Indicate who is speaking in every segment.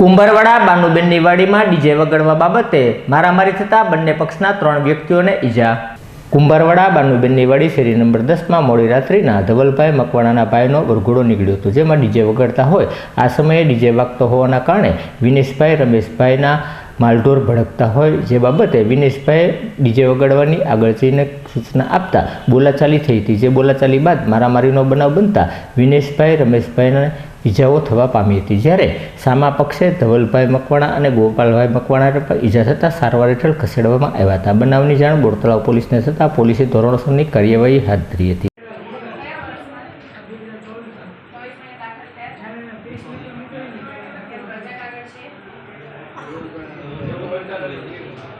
Speaker 1: કુંભારવાડા બાનુબેનની વાડીમાં ડીજે વગાડવા બાબતે મારામારી થતાં બંને પક્ષના ત્રણ વ્યક્તિઓને ઈજા. કુંભારવાડા બાનુબેનની વાડી શેરી નંબર દસમાં મોડી રાત્રિના ધવલભાઈ મકવાણાના ભાઈનો વરઘોડો નીકળ્યો હતો, જેમાં ડીજે વગાડતા હોય. આ સમયે ડીજે વાગતો હોવાના કારણે વિનેશભાઈ રમેશભાઈના માલઢોર ભડકતા હોય, જે બાબતે વિનેશભાઈએ ડીજે વગાડવાની આગળ જઈને સૂચના આપતા બોલાચાલી થઈ હતી. જે બોલાચાલી બાદ મારામારીનો બનાવ બનતા વિનેશભાઈ, રમેશભાઈને ઈજાઓ થવા પામી હતી. જ્યારે સામા પક્ષે ધવલભાઈ મકવાણા અને ગોપાલભાઈ મકવાણાને પણ ઈજા થતાં સારવાર હેઠળ ખસેડવામાં આવ્યા હતા. બનાવની જાણ બોરતળાવ પોલીસને થતાં પોલીસે ધોરણસરની કાર્યવાહી હાથ ધરી હતી.
Speaker 2: હલો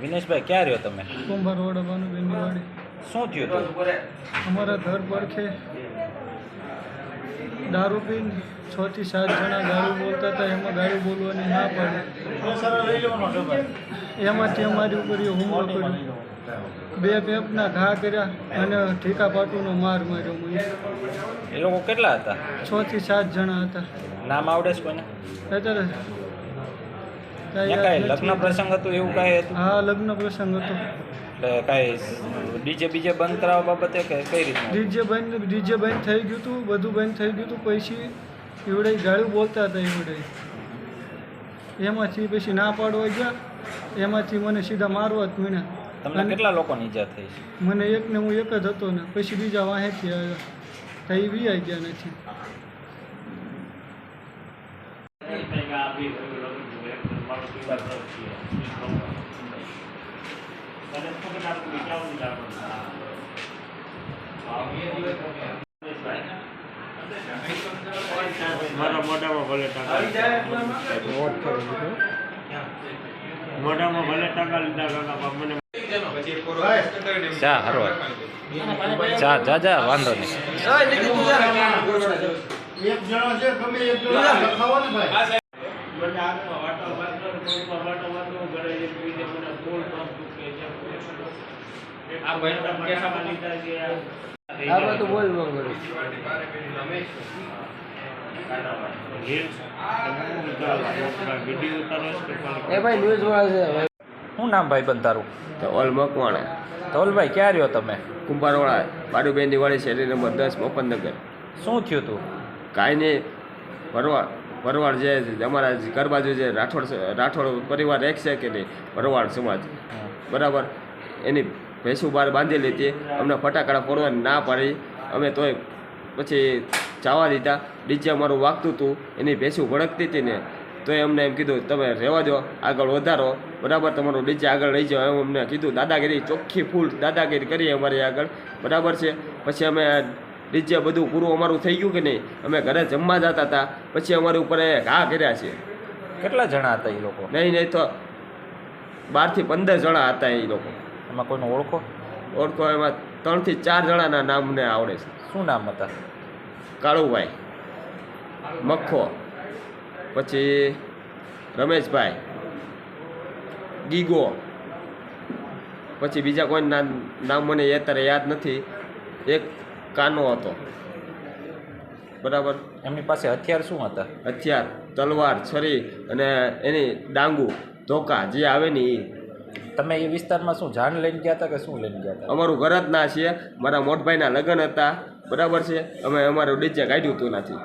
Speaker 2: વિનેશભાઈ ક્યાં રહ્યો તમે?
Speaker 3: કુંભાર વડાબાનું બેનની વાડી
Speaker 2: શું થયું હતું?
Speaker 3: અમારા ઘર પર છે. દારૂ પીને છ થી સાત જણા ગાળું બોલતા હતા. એમાં ગાળું બોલવાની ના પડે. એમાંથી અમારી ઉપર હુમલો કર્યો. બે પેપના ઘા કર્યા અને ઠીકા પાટુનો માર માર્યો મને.
Speaker 2: એ લોકો કેટલા હતા?
Speaker 3: છ થી સાત જણા હતા.
Speaker 2: નામ આવડે છે કોઈને?
Speaker 3: અત્યારે
Speaker 2: ત્યાં કાંઈ લગ્ન પ્રસંગ હતું એવું કાંઈ હતું?
Speaker 3: હા લગ્ન પ્રસંગ હતો.
Speaker 2: એટલે કાંઈ ડીજે બીજે બંધ કરાવવા બાબતે કે કઈ રીતે
Speaker 3: ડીજે બંધ ડીજે બંધ થઈ ગયું હતું બધું બંધ થઈ ગયું હતું પછી એવડે ગાળું બોલતા હતા એવડે. એમાંથી પછી ના પાડવા ગયા એમાંથી મને સીધા મારવા જ મને
Speaker 2: તમને કેટલા લોકોની ઈજા થઈ
Speaker 3: મને એકને હું એક જ હતો ને પછી બીજા વાહેથી આવ્યા. થઈ બી આવી ગયા નથી.
Speaker 4: મારા મોઢામાં ભલે ટાકા મોઢામાં ભલે ટાંકા લીધા કાકા મને
Speaker 2: ચા હરવા. ચા જા જા વાંધો નહીં.
Speaker 4: વાટો વાટો ઘરે મને ગોળ પાસ છે. આ ભાઈ કેસામાં લીધા છે આ બોલ
Speaker 2: શું નામ ભાઈ બંધ તારું?
Speaker 5: ધવલ મકવાણા.
Speaker 2: ધવલભાઈ ક્યાં રહ્યો તમે?
Speaker 5: કુંભારવાળા બાડુબેન દિવાળી શેરી નંબર દસ મોપનનગર
Speaker 2: શું થયું હતું
Speaker 5: કાંઈ નહીં ભરવાડ ભરવાડ જે અમારા ઘર બાજુ જે રાઠોડ રાઠોડ પરિવાર એક છે કે નહીં? ભરવાડ સમાજ. બરાબર? એની ભેંસું બહાર બાંધેલી હતી. અમને ફટાકડા ફોડવાની ના પાડી. અમે તોય પછી જવા દીધા. ડીજે અમારું વાગતું હતું. એની ભેંસું ભડકતી હતી ને તોય અમને એમ કીધું, તમે રહેવા દો, આગળ વધારો. બરાબર? તમારું ડીજે આગળ લઈ જાઓ. એમ અમને કીધું, દાદાગીરી ચોખ્ખી ફૂલ દાદાગીરી કરી અમારી આગળ. બરાબર છે? પછી અમે ડીજે બધું પૂરું અમારું થઈ ગયું કે નહીં? અમે ઘરે જમવા જતા હતા. પછી અમારી ઉપર એ ઘા કર્યા છે.
Speaker 2: કેટલા જણા હતા એ લોકો?
Speaker 5: નહીં નહીં તો બારથી પંદર જણા હતા એ લોકો.
Speaker 2: એમાં કોઈનો ઓળખો?
Speaker 5: ઓળખો એમાં ત્રણથી ચાર જણાના નામ મને આવડે છે.
Speaker 2: શું નામ હતા?
Speaker 5: કાળુભાઈ. મખો પછી રમેશભાઈ. ગીગો. પછી બીજા કોઈ નામ નામ મને અત્યારે યાદ નથી. એક કાનો હતો. બરાબર?
Speaker 2: એમની પાસે હથિયાર શું હતા?
Speaker 5: હથિયાર તલવાર છરી અને એની ડાંગુ ધોકા જે આવે ને એ
Speaker 2: તમે એ વિસ્તારમાં શું જાન લઈને ગયા હતા કે શું લઈને ગયા હતા?
Speaker 5: અમારું ઘર જ ના છે. મારા મોટભાઈના લગ્ન હતા. બરાબર છે? અમે અમારું ડીજે કાઢ્યું હતું નથી